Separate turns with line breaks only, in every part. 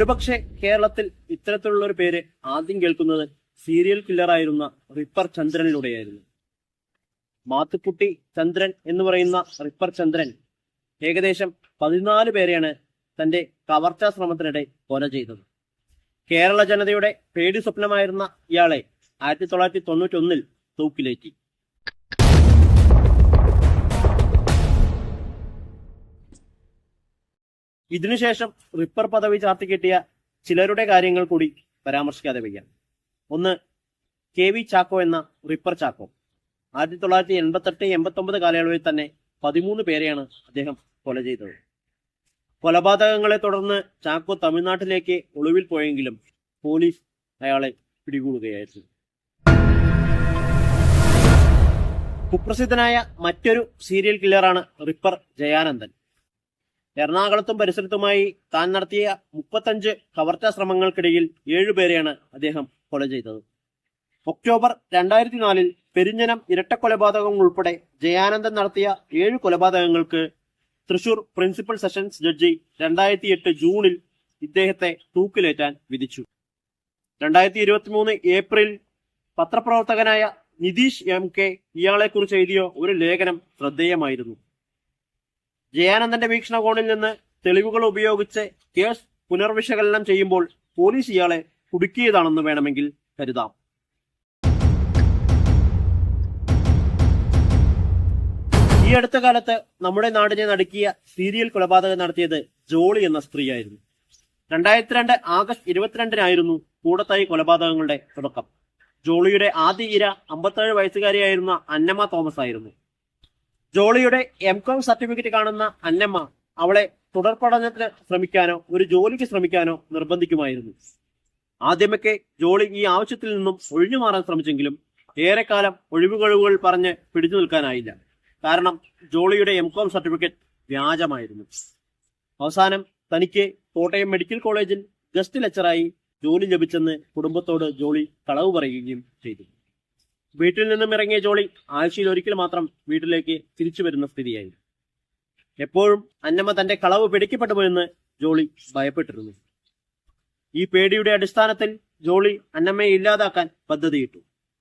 ഒരുപക്ഷെ കേരളത്തിൽ ഇത്തരത്തിലുള്ള ഒരു പേര് ആദ്യം കേൾക്കുന്നത് സീരിയൽ കില്ലർ ആയിരുന്ന റിപ്പർ ചന്ദ്രനിലൂടെയായിരുന്നു. മാത്തുക്കുട്ടി ചന്ദ്രൻ എന്ന് പറയുന്ന റിപ്പർ ചന്ദ്രൻ ഏകദേശം പതിനാല് പേരെയാണ് തന്റെ കവർച്ചാ ശ്രമത്തിനിടെ കൊല ചെയ്തത്. കേരള ജനതയുടെ പേടി സ്വപ്നമായിരുന്ന ഇയാളെ ആയിരത്തി തൊള്ളായിരത്തി തൊണ്ണൂറ്റി ഒന്നിൽ തൂക്കിലേറ്റി. ഇതിനുശേഷം റിപ്പർ പദവി ചാർത്തി കിട്ടിയ ചിലരുടെ കാര്യങ്ങൾ കൂടി പരാമർശിക്കാതെ വയ്യ. ഒന്ന് കെ വി ചാക്കോ എന്ന റിപ്പർ ചാക്കോ. ആയിരത്തി തൊള്ളായിരത്തി എൺപത്തെട്ട് എൺപത്തൊമ്പത് കാലയളവിൽ തന്നെ പതിമൂന്ന് പേരെയാണ് അദ്ദേഹം കൊല ചെയ്തത്. കൊലപാതകങ്ങളെ തുടർന്ന് ചാക്കോ തമിഴ്നാട്ടിലേക്ക് ഒളിവിൽ പോയെങ്കിലും പോലീസ് അയാളെ പിടികൂടുകയായിരുന്നു. കുപ്രസിദ്ധനായ മറ്റൊരു സീരിയൽ കില്ലറാണ് റിപ്പർ ജയാനന്ദൻ. എറണാകുളത്തും പരിസരത്തുമായി താൻ നടത്തിയ മുപ്പത്തഞ്ച് കവർച്ചാ ശ്രമങ്ങൾക്കിടയിൽ ഏഴുപേരെയാണ് അദ്ദേഹം കൊല ചെയ്തത്. ഒക്ടോബർ രണ്ടായിരത്തി നാലിൽ പെരിഞ്ഞനം ഇരട്ടക്കൊലപാതകം ഉൾപ്പെടെ ജയാനന്ദൻ നടത്തിയ ഏഴ് കൊലപാതകങ്ങൾക്ക് തൃശൂർ പ്രിൻസിപ്പൽ സെഷൻസ് ജഡ്ജി രണ്ടായിരത്തി എട്ട് ജൂണിൽ ഇദ്ദേഹത്തെ തൂക്കിലേറ്റാൻ വിധിച്ചു. രണ്ടായിരത്തി ഇരുപത്തി മൂന്ന് ഏപ്രിൽ പത്രപ്രവർത്തകനായ നിതീഷ് എം കെ ഇയാളെക്കുറിച്ച് എഴുതിയ ഒരു ലേഖനം ശ്രദ്ധേയമായിരുന്നു. ജയാനന്ദന്റെ വീക്ഷണകോണിൽ നിന്ന് തെളിവുകൾ ഉപയോഗിച്ച് കേസ് പുനർവിശകലനം ചെയ്യുമ്പോൾ പോലീസ് ഇയാളെ കുടുക്കിയതാണെന്ന് വേണമെങ്കിൽ കരുതാം. ഈ അടുത്ത കാലത്ത് നമ്മുടെ നാടിനെ നടുക്കിയ സീരിയൽ കൊലപാതകം നടത്തിയത് ജോളി എന്ന സ്ത്രീയായിരുന്നു. രണ്ടായിരത്തി രണ്ട് ആഗസ്റ്റ് ഇരുപത്തിരണ്ടിനായിരുന്നു കൂടത്തായി കൊലപാതകങ്ങളുടെ തുടക്കം. ജോളിയുടെ ആദ്യ ഇര അമ്പത്തേഴ് വയസ്സുകാരിയായിരുന്ന അന്നമ്മ തോമസ് ആയിരുന്നു ജോളിയുടെ എം കോം സർട്ടിഫിക്കറ്റ് കാണുന്ന അന്നമ്മ അവളെ തുടർ പഠനത്തിന് ശ്രമിക്കാനോ ഒരു ജോലിക്ക് ശ്രമിക്കാനോ നിർബന്ധിക്കുമായിരുന്നു. ആദ്യമൊക്കെ ജോളി ഈ ആവശ്യത്തിൽ നിന്നും ഒഴിഞ്ഞു മാറാൻ ശ്രമിച്ചെങ്കിലും ഏറെക്കാലം ഒഴിവുകഴിവുകൾ പറഞ്ഞ് പിടിച്ചു നിൽക്കാനായില്ല. കാരണം ജോളിയുടെ എം കോം സർട്ടിഫിക്കറ്റ് വ്യാജമായിരുന്നു. അവസാനം തനിക്ക് കോട്ടയം മെഡിക്കൽ കോളേജിൽ ഗസ്റ്റ് ലെക്ചറായി ജോലി ലഭിച്ചെന്ന് കുടുംബത്തോട് ജോളി കളവ് പറയുകയും ചെയ്തു. വീട്ടിൽ നിന്നും ഇറങ്ങിയ ജോളി ആഴ്ചയിൽ ഒരിക്കൽ മാത്രം വീട്ടിലേക്ക് തിരിച്ചു വരുന്ന സ്ഥിതിയായി എപ്പോഴും അന്നമ്മ തന്റെ കളവ് പിടിക്കപ്പെട്ടുപോയെന്ന് ജോളി ഭയപ്പെട്ടിരുന്നു. ഈ പേടിയുടെ അടിസ്ഥാനത്തിൽ ജോളി അന്നമ്മയെ ഇല്ലാതാക്കാൻ പദ്ധതിയിട്ടു.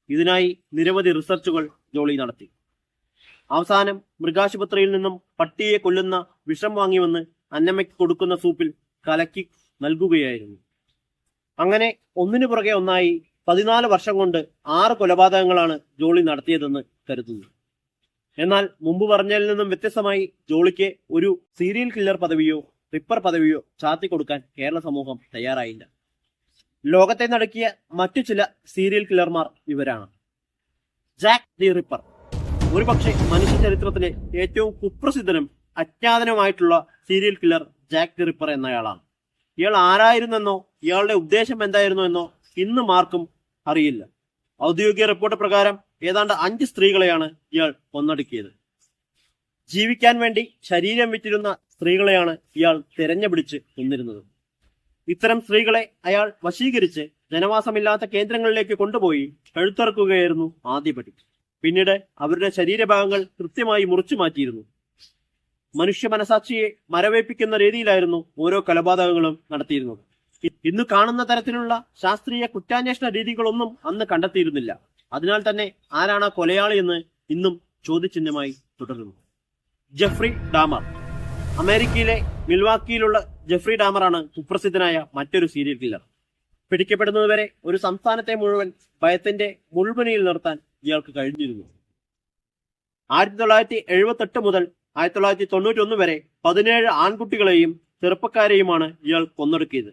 ഇതിനായി നിരവധി റിസർച്ചുകൾ ജോളി നടത്തി. അവസാനം മൃഗാശുപത്രിയിൽ നിന്നും പട്ടിയെ കൊല്ലുന്ന വിഷം വാങ്ങിവന്ന് അന്നമ്മയ്ക്ക് കൊടുക്കുന്ന സൂപ്പിൽ കലക്കി നൽകുകയായിരുന്നു. അങ്ങനെ ഒന്നിനു പുറകെ ഒന്നായി പതിനാല് വർഷം കൊണ്ട് ആറ് കൊലപാതകങ്ങളാണ് ജോളി നടത്തിയതെന്ന് കരുതുന്നു. എന്നാൽ മുമ്പ് പറഞ്ഞതിൽ നിന്നും വ്യത്യസ്തമായി ജോളിക്ക് ഒരു സീരിയൽ കില്ലർ പദവിയോ റിപ്പർ പദവിയോ ചാത്തി കൊടുക്കാൻ കേരള സമൂഹം തയ്യാറായില്ല. ലോകത്തെ നടക്കിയ മറ്റു ചില സീരിയൽ കില്ലർമാർ ഇവരാണ്. Jack the Ripper. ഒരുപക്ഷെ മനുഷ്യ ചരിത്രത്തിലെ ഏറ്റവും കുപ്രസിദ്ധനും അജ്ഞാതനുമായിട്ടുള്ള serial killer Jack the Ripper എന്നയാളാണ്. ഇയാൾ ആരായിരുന്നെന്നോ ഇയാളുടെ ഉദ്ദേശം എന്തായിരുന്നു എന്നോ ഇന്നും ആർക്കും അറിയില്ല. ഔദ്യോഗിക റിപ്പോർട്ട് പ്രകാരം ഏതാണ്ട് അഞ്ച് സ്ത്രീകളെയാണ് ഇയാൾ കൊന്നടുക്കിയത്. ജീവിക്കാൻ വേണ്ടി ശരീരം വിറ്റിരുന്ന സ്ത്രീകളെയാണ് ഇയാൾ തിരഞ്ഞുപിടിച്ച് കൊന്നിരുന്നത് ഇത്തരം സ്ത്രീകളെ അയാൾ വശീകരിച്ച് ജനവാസമില്ലാത്ത കേന്ദ്രങ്ങളിലേക്ക് കൊണ്ടുപോയി കഴുത്തിറക്കുകയായിരുന്നു ആദ്യപടി. പിന്നീട് അവരുടെ ശരീരഭാഗങ്ങൾ കൃത്യമായി മുറിച്ചു മാറ്റിയിരുന്നു. മനുഷ്യ മനസാക്ഷിയെ മരവേപ്പിക്കുന്ന രീതിയിലായിരുന്നു ഓരോ കൊലപാതകങ്ങളും നടത്തിയിരുന്നത്. ഇന്ന് കാണുന്ന തരത്തിലുള്ള ശാസ്ത്രീയ കുറ്റാന്വേഷണ രീതികളൊന്നും അന്ന് കണ്ടെത്തിയിരുന്നില്ല. അതിനാൽ തന്നെ ആരാണ് കൊലയാളി എന്ന് ഇന്നും ചോദ്യചിഹ്നമായി തുടരുന്നു. Jeffrey Dahmer. അമേരിക്കയിലെ മിൽവാക്കിയിലുള്ള ജെഫ്രി ഡാമറാണ് കുപ്രസിദ്ധനായ മറ്റൊരു സീരിയൽ കില്ലർ. പിടിക്കപ്പെടുന്നതുവരെ ഒരു സംസ്ഥാനത്തെ മുഴുവൻ ഭയത്തിന്റെ മുൾമുനയിൽ നിർത്താൻ ഇയാൾക്ക് കഴിഞ്ഞിരുന്നു. ആയിരത്തി തൊള്ളായിരത്തി എഴുപത്തി എട്ട് മുതൽ ആയിരത്തി തൊള്ളായിരത്തി തൊണ്ണൂറ്റി ഒന്ന് വരെ പതിനേഴ് ആൺകുട്ടികളെയും ചെറുപ്പക്കാരെയുമാണ് ഇയാൾ കൊന്നൊടുക്കിയത്.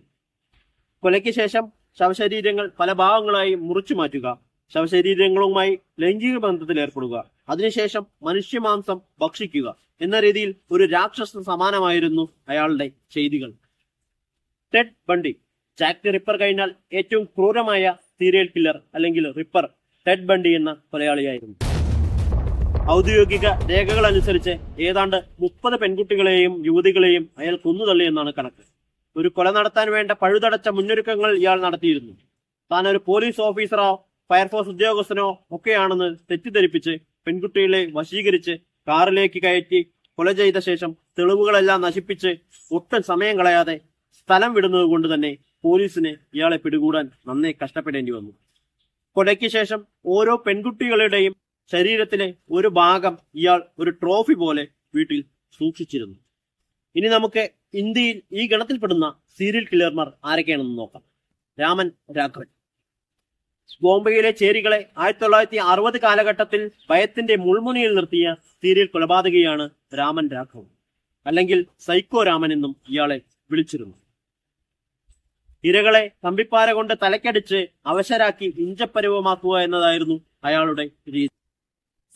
കൊലയ്ക്ക് ശേഷം ശവശരീരങ്ങൾ പല ഭാഗങ്ങളായി മുറിച്ചു മാറ്റുക ശവശരീരങ്ങളുമായി ലൈംഗിക ബന്ധത്തിൽ ഏർപ്പെടുക അതിനുശേഷം മനുഷ്യമാംസം ഭക്ഷിക്കുക എന്ന രീതിയിൽ ഒരു രാക്ഷസ സമാനമായിരുന്നു അയാളുടെ ചെയ്തികൾ. ടെഡ് ബണ്ടി ജാക്ക് റിപ്പർ കഴിഞ്ഞാൽ ഏറ്റവും ക്രൂരമായ സീരിയൽ കില്ലർ അല്ലെങ്കിൽ റിപ്പർ ടെഡ് ബണ്ടി എന്ന കൊലയാളിയായിരുന്നു. ഔദ്യോഗിക രേഖകൾ അനുസരിച്ച് ഏതാണ്ട് മുപ്പത് പെൺകുട്ടികളെയും യുവതികളെയും അയാൾ കൊന്നുതള്ളിയെന്നാണ് കണക്ക്. ഒരു കൊല നടത്താൻ വേണ്ട പഴുതടച്ച മുന്നൊരുക്കങ്ങൾ ഇയാൾ നടത്തിയിരുന്നു. താൻ ഒരു പോലീസ് ഓഫീസറോ ഫയർഫോഴ്സ് ഉദ്യോഗസ്ഥനോ ഒക്കെയാണെന്ന് തെറ്റിദ്ധരിപ്പിച്ച് പെൺകുട്ടികളെ വശീകരിച്ച് കാറിലേക്ക് കയറ്റി കൊല ചെയ്ത ശേഷം തെളിവുകളെല്ലാം നശിപ്പിച്ച് ഒട്ടും സമയം കളയാതെ സ്ഥലം വിടുന്നത് കൊണ്ട് തന്നെ പോലീസിന് ഇയാളെ പിടികൂടാൻ നന്നേ കഷ്ടപ്പെടേണ്ടി വന്നു. കൊലയ്ക്ക് ശേഷം ഓരോ പെൺകുട്ടികളുടെയും ശരീരത്തിലെ ഒരു ഭാഗം ഇയാൾ ഒരു ട്രോഫി പോലെ വീട്ടിൽ സൂക്ഷിച്ചിരുന്നു. ഇനി നമുക്ക് ഇന്ത്യയിൽ ഈ ഗണത്തിൽപ്പെടുന്ന സീരിയൽ കില്ലർമാർ ആരൊക്കെയാണെന്ന് നോക്കാം. രാമൻ രാഘവൻ. ബോംബെയിലെ ചേരികളെ ആയിരത്തി തൊള്ളായിരത്തി അറുപത് കാലഘട്ടത്തിൽ ഭയത്തിന്റെ മുൾമുനയിൽ നിർത്തിയ സീരിയൽ കൊലപാതകയാണ് രാമൻ രാഘവൻ. അല്ലെങ്കിൽ സൈക്കോ രാമൻ എന്നും ഇയാളെ വിളിച്ചിരുന്നു. ഇരകളെ കമ്പിപ്പാര കൊണ്ട് തലക്കടിച്ച് അവശരാക്കി ഇഞ്ചപ്പരുവമാക്കുക എന്നതായിരുന്നു അയാളുടെ രീതി.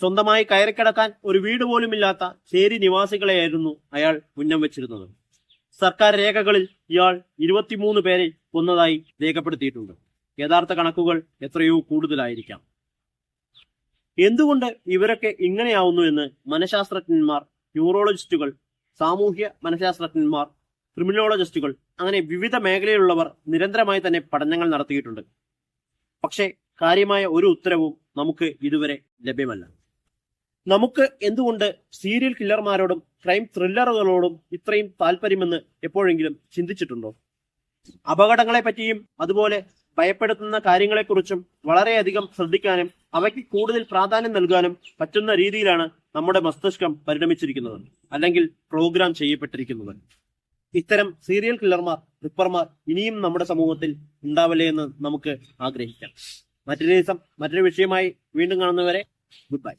സ്വന്തമായി കയറിക്കിടക്കാൻ ഒരു വീട് പോലുമില്ലാത്ത ചേരി നിവാസികളെയായിരുന്നു അയാൾ മുന്നം വെച്ചിരുന്നത്. സർക്കാർ രേഖകളിൽ ഇയാൾ ഇരുപത്തിമൂന്ന് പേരെ കൊന്നതായി രേഖപ്പെടുത്തിയിട്ടുണ്ട്. യഥാർത്ഥ കണക്കുകൾ എത്രയോ കൂടുതലായിരിക്കാം. എന്തുകൊണ്ട് ഇവരൊക്കെ ഇങ്ങനെയാവുന്നു എന്ന് മനഃശാസ്ത്രജ്ഞന്മാർ ന്യൂറോളജിസ്റ്റുകൾ സാമൂഹ്യ മനഃശാസ്ത്രജ്ഞന്മാർ ക്രിമിനോളജിസ്റ്റുകൾ അങ്ങനെ വിവിധ മേഖലയിലുള്ളവർ നിരന്തരമായി തന്നെ പഠനങ്ങൾ നടത്തിയിട്ടുണ്ട്. പക്ഷേ കാര്യമായ ഒരു ഉത്തരവും നമുക്ക് ഇതുവരെ ലഭ്യമല്ല. നമുക്ക് എന്തുകൊണ്ട് സീരിയൽ കില്ലർമാരോടും ക്രൈം ത്രില്ലറുകളോടും ഇത്രയും താല്പര്യമെന്ന് എപ്പോഴെങ്കിലും ചിന്തിച്ചിട്ടുണ്ടോ? അപകടങ്ങളെ പറ്റിയും അതുപോലെ ഭയപ്പെടുത്തുന്ന കാര്യങ്ങളെക്കുറിച്ചും വളരെയധികം ശ്രദ്ധിക്കാനും അവയ്ക്ക് കൂടുതൽ പ്രാധാന്യം നൽകാനും പറ്റുന്ന രീതിയിലാണ് നമ്മുടെ മസ്തിഷ്കം പരിണമിച്ചിരിക്കുന്നത് അല്ലെങ്കിൽ പ്രോഗ്രാം ചെയ്യപ്പെട്ടിരിക്കുന്നത്. ഇത്തരം സീരിയൽ കില്ലർമാർ റിപ്പർമാർ ഇനിയും നമ്മുടെ സമൂഹത്തിൽ ഉണ്ടാവില്ലേ എന്ന് നമുക്ക് ആഗ്രഹിക്കാം. മറ്റൊരു ദിവസം മറ്റൊരു വിഷയമായി വീണ്ടും കാണുന്നവരെ ഗുഡ് ബൈ